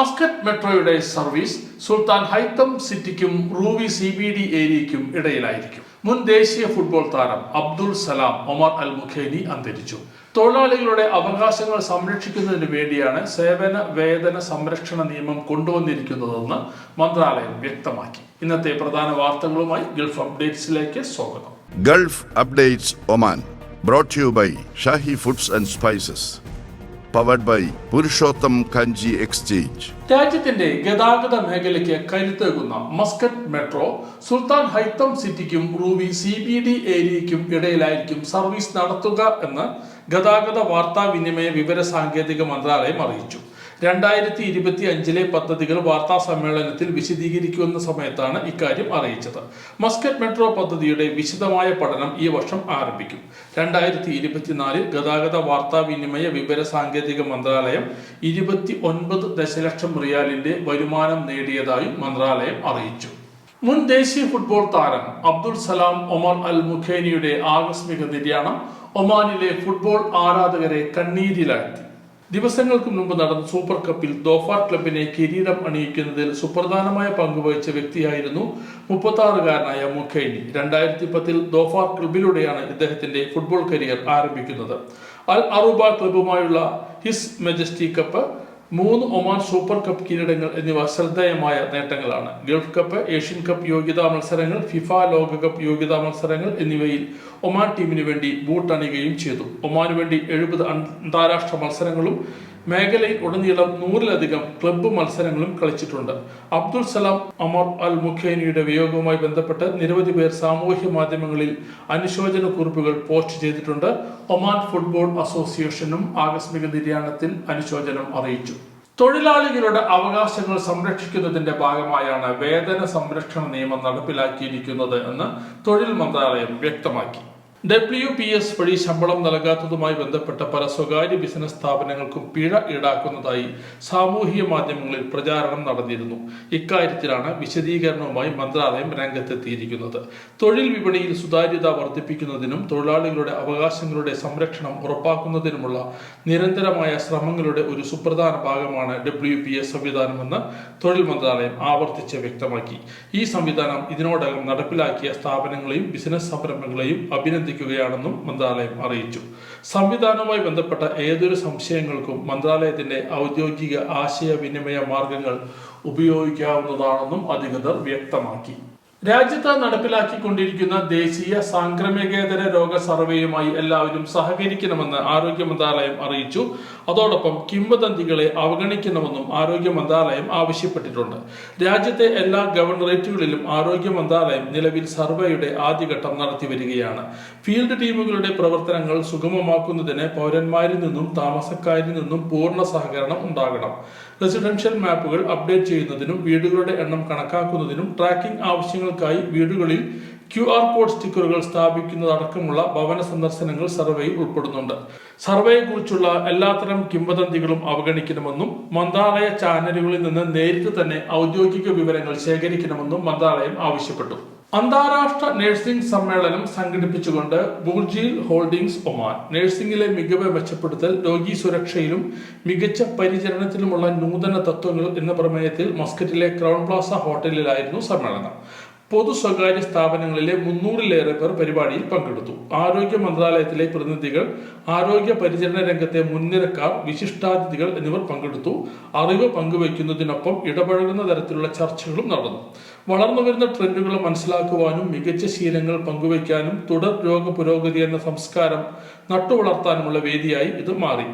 Muscat മെട്രോയുടെ service Sultan Haitham സിറ്റിക്കും Ruwi C B D ഏരിയയ്ക്കും ഇടയിലായിരിക്കും. മുൻ ദേശീയ ഫുട്ബോൾ താരം അബ്ദുൾ സലാം ഒമർ അൽ മുഖേനി അന്തരിച്ചു. തൊഴിലാളികളുടെ അവകാശങ്ങൾ സംരക്ഷിക്കുന്നതിന് വേണ്ടിയാണ് സേവന വേതന സംരക്ഷണ നിയമം കൊണ്ടുവന്നിരിക്കുന്നതെന്ന് മന്ത്രാലയം വ്യക്തമാക്കി. ഇന്നത്തെ പ്രധാന വാർത്തകളുമായി ഗൾഫ് അപ്ഡേറ്റ്സിലേക്ക് സ്വാഗതം. Gulf updates Oman brought you by Shahi foods and spices powered by Purushottam Kanji exchange രാജ്യത്തിന്റെ ഗതാഗത മേഖലയ്ക്ക് കരുത്തേകുന്ന മസ്കറ്റ് മെട്രോ സുൽത്താൻ ഹൈത്തം സിറ്റിക്കും റൂബി സി ബി ഡി ഏരിയയ്ക്കും ഇടയിലായിരിക്കും സർവീസ് നടത്തുക എന്ന് ഗതാഗത വാർത്താവിനിമയ വിവര സാങ്കേതിക മന്ത്രാലയം അറിയിച്ചു. രണ്ടായിരത്തി ഇരുപത്തി അഞ്ചിലെ പദ്ധതികൾ വാർത്താ സമ്മേളനത്തിൽ വിശദീകരിക്കുന്ന സമയത്താണ് ഇക്കാര്യം അറിയിച്ചത്. മസ്കറ്റ് മെട്രോ പദ്ധതിയുടെ വിശദമായ പഠനം ഈ വർഷം ആരംഭിക്കും. രണ്ടായിരത്തി ഇരുപത്തിനാലിൽ ഗതാഗത വാർത്താവിനിമയ വിവര സാങ്കേതിക മന്ത്രാലയം ഇരുപത്തി ഒൻപത് ദശലക്ഷം റിയാലിന്റെ വരുമാനം നേടിയതായും മന്ത്രാലയം അറിയിച്ചു. മുൻ ദേശീയ ഫുട്ബോൾ താരം അബ്ദുൾ സലാം ഒമർ അൽ മുഖേനിയുടെ ആകസ്മിക നിര്യാണം ഒമാനിലെ ഫുട്ബോൾ ആരാധകരെ കണ്ണീരിലാഴ്ത്തി. ദിവസങ്ങൾക്ക് മുമ്പ് നടന്ന സൂപ്പർ കപ്പിൽ ദോഫാർ ക്ലബിനെ കിരീടം അണിയിക്കുന്നതിൽ സുപ്രധാനമായ പങ്കുവഹിച്ച വ്യക്തിയായിരുന്നു മുപ്പത്തി മുഖൈനി. രണ്ടായിരത്തി പത്തിൽ ദോഫാർ ക്ലബിലൂടെയാണ് ഇദ്ദേഹത്തിന്റെ ഫുട്ബോൾ കരിയർ ആരംഭിക്കുന്നത്. അൽ അറുബ ക്ലബുമായുള്ള ഹിസ് മെജസ്റ്റി കപ്പ് മൂന്ന് ഒമാൻ സൂപ്പർ കപ്പ് കിരീടങ്ങൾ എന്നിവ ശ്രദ്ധേയമായ നേട്ടങ്ങളാണ്. ഗൾഫ് കപ്പ് ഏഷ്യൻ കപ്പ് യോഗ്യതാ മത്സരങ്ങൾ ഫിഫ ലോകകപ്പ് യോഗ്യതാ മത്സരങ്ങൾ എന്നിവയിൽ ഒമാൻ ടീമിന് വേണ്ടി ബൂട്ട് അണിയുകയും ചെയ്തു. ഒമാനു വേണ്ടി എഴുപത് അന്താരാഷ്ട്ര മത്സരങ്ങളും മേഖലയിൽ ഉടനീളം നൂറിലധികം ക്ലബ്ബ് മത്സരങ്ങളും കളിച്ചിട്ടുണ്ട്. അബ്ദുൾ സലാം അമർ അൽ മുഖേനിയുടെ വിയോഗവുമായി ബന്ധപ്പെട്ട് നിരവധി പേർ സാമൂഹ്യ മാധ്യമങ്ങളിൽ അനുശോചന കുറിപ്പുകൾ പോസ്റ്റ് ചെയ്തിട്ടുണ്ട്. ഒമാൻ ഫുട്ബോൾ അസോസിയേഷനും ആകസ്മിക നിര്യാണത്തിൽ അനുശോചനം അറിയിച്ചു. തൊഴിലാളികളുടെ അവകാശങ്ങൾ സംരക്ഷിക്കുന്നതിന്റെ ഭാഗമായാണ് വേതന സംരക്ഷണ നിയമം നടപ്പിലാക്കിയിരിക്കുന്നത് എന്ന് തൊഴിൽ മന്ത്രാലയം വ്യക്തമാക്കി. ഡബ്ല്യു പി എസ് വഴി ശമ്പളം നൽകാത്തതുമായി ബന്ധപ്പെട്ട പല സ്വകാര്യ ബിസിനസ് സ്ഥാപനങ്ങൾക്കും പിഴ ഈടാക്കുന്നതായി സാമൂഹിക മാധ്യമങ്ങളിൽ പ്രചാരണം നടന്നിരുന്നു. ഇക്കാര്യത്തിലാണ് വിശദീകരണവുമായി മന്ത്രാലയം രംഗത്തെത്തിയിരിക്കുന്നത്. തൊഴിൽ വിപണിയിൽ സുതാര്യത വർദ്ധിപ്പിക്കുന്നതിനും തൊഴിലാളികളുടെ അവകാശങ്ങളുടെ സംരക്ഷണം ഉറപ്പാക്കുന്നതിനുമുള്ള നിരന്തരമായ ശ്രമങ്ങളുടെ ഒരു സുപ്രധാന ഭാഗമാണ് ഡബ്ല്യു പി എസ് സംവിധാനമെന്ന് തൊഴിൽ മന്ത്രാലയം ആവർത്തിച്ച് വ്യക്തമാക്കി. ഈ സംവിധാനം ഇതിനോടകം നടപ്പിലാക്കിയ സ്ഥാപനങ്ങളെയും ബിസിനസ് സംരംഭങ്ങളെയും അഭിനന്ദിക്കുകയാണെന്നും മന്ത്രാലയം അറിയിച്ചു. സംവിധാനവുമായി ബന്ധപ്പെട്ട ഏതൊരു സംശയങ്ങൾക്കും മന്ത്രാലയത്തിന്റെ ഔദ്യോഗിക ആശയവിനിമയ മാർഗങ്ങൾ ഉപയോഗിക്കാവുന്നതാണെന്നും അധികൃതർ വ്യക്തമാക്കി. രാജ്യത്ത് നടപ്പിലാക്കിക്കൊണ്ടിരിക്കുന്ന ദേശീയ സാംക്രമികേതര രോഗ സർവേയുമായി എല്ലാവരും സഹകരിക്കണമെന്ന് ആരോഗ്യ മന്ത്രാലയം അറിയിച്ചു. അതോടൊപ്പം കിംവദന്തികളെ അവഗണിക്കണമെന്നും ആരോഗ്യ മന്ത്രാലയം ആവശ്യപ്പെട്ടിട്ടുണ്ട്. രാജ്യത്തെ എല്ലാ ഗവർണറേറ്റുകളിലും ആരോഗ്യ മന്ത്രാലയം നിലവിൽ സർവേയുടെ ആദ്യഘട്ടം നടത്തി വരികയാണ് ഫീൽഡ് ടീമുകളുടെ പ്രവർത്തനങ്ങൾ സുഗമമാക്കുന്നതിന് പൗരന്മാരിൽ നിന്നും താമസക്കാരിൽ നിന്നും പൂർണ സഹകരണം ഉണ്ടാകണം. റെസിഡൻഷ്യൽ മാപ്പുകൾ അപ്ഡേറ്റ് ചെയ്യുന്നതിനും വീടുകളുടെ എണ്ണം കണക്കാക്കുന്നതിനും ട്രാക്കിംഗ് ആവശ്യങ്ങൾക്കായി വീടുകളിൽ ക്യു ആർ കോഡ് സ്റ്റിക്കറുകൾ സ്ഥാപിക്കുന്നതടക്കമുള്ള ഭവന സന്ദർശനങ്ങൾ സർവേയിൽ ഉൾപ്പെടുന്നുണ്ട്. സർവേയെക്കുറിച്ചുള്ള എല്ലാത്തരം കിംവദന്തികളും അവഗണിക്കണമെന്നും മന്ത്രാലയ ചാനലുകളിൽ നിന്ന് നേരിട്ട് തന്നെ ഔദ്യോഗിക വിവരങ്ങൾ ശേഖരിക്കണമെന്നും മന്ത്രാലയം ആവശ്യപ്പെട്ടു. അന്താരാഷ്ട്ര നഴ്സിംഗ് സമ്മേളനം സംഘടിപ്പിച്ചുകൊണ്ട് ബുർജിൽ ഹോൾഡിംഗ്സ് ഒമാൻ. നഴ്സിംഗിലെ മികവ് മെച്ചപ്പെടുത്തൽ രോഗി സുരക്ഷയിലും മികച്ച പരിചരണത്തിലുമുള്ള നൂതന തത്വങ്ങൾ എന്ന പ്രമേയത്തിൽ മസ്കറ്റിലെ ക്രൗൺ പ്ലാസ ഹോട്ടലിലായിരുന്നു സമ്മേളനം. പൊതു സ്വകാര്യ സ്ഥാപനങ്ങളിലെ മുന്നൂറിലേറെ പേർ പരിപാടിയിൽ പങ്കെടുത്തു. ആരോഗ്യ മന്ത്രാലയത്തിലെ പ്രതിനിധികൾ ആരോഗ്യ പരിചരണ രംഗത്തെ മുൻനിരക്കാർ വിശിഷ്ടാതിഥികൾ എന്നിവർ പങ്കെടുത്തു. അറിവ് പങ്കുവയ്ക്കുന്നതിനൊപ്പം ഇടപഴകുന്ന തരത്തിലുള്ള ചർച്ചകളും നടന്നു. വളർന്നു വരുന്ന ട്രെൻഡുകൾ മനസ്സിലാക്കുവാനും മികച്ച ശീലങ്ങൾ പങ്കുവയ്ക്കാനും തുടർ രോഗ പുരോഗതി എന്ന സംസ്കാരം നട്ടുവളർത്താനുമുള്ള വേദിയായി ഇത് മാറി.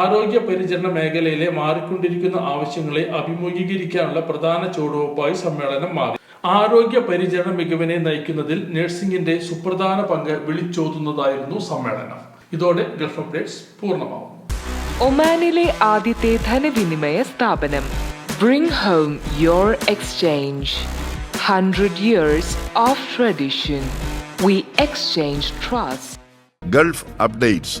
ആരോഗ്യ പരിചരണ മേഖലയിലെ മാറിക്കൊണ്ടിരിക്കുന്ന ആവശ്യങ്ങളെ അഭിമുഖീകരിക്കാനുള്ള പ്രധാന ചുവടുവയ്പായി സമ്മേളനം മാറി. ആരോഗ്യ പരിചരണ മികവിനെ നയിക്കുന്നതിൽ നഴ്സിംഗിന്റെ സുപ്രധാന പങ്ക് വിളിച്ചോതുന്നതായിരുന്നു സമ്മേളനം. ഇതോടെ ഗൾഫ് അപ്ഡേറ്റ്സ് പൂർണമാവും ഒമാനിലെ ആദ്യത്തെ ധനവിനിമയ സ്ഥാപനം. Bring home your exchange hundred years of tradition we exchange trust Gulf updates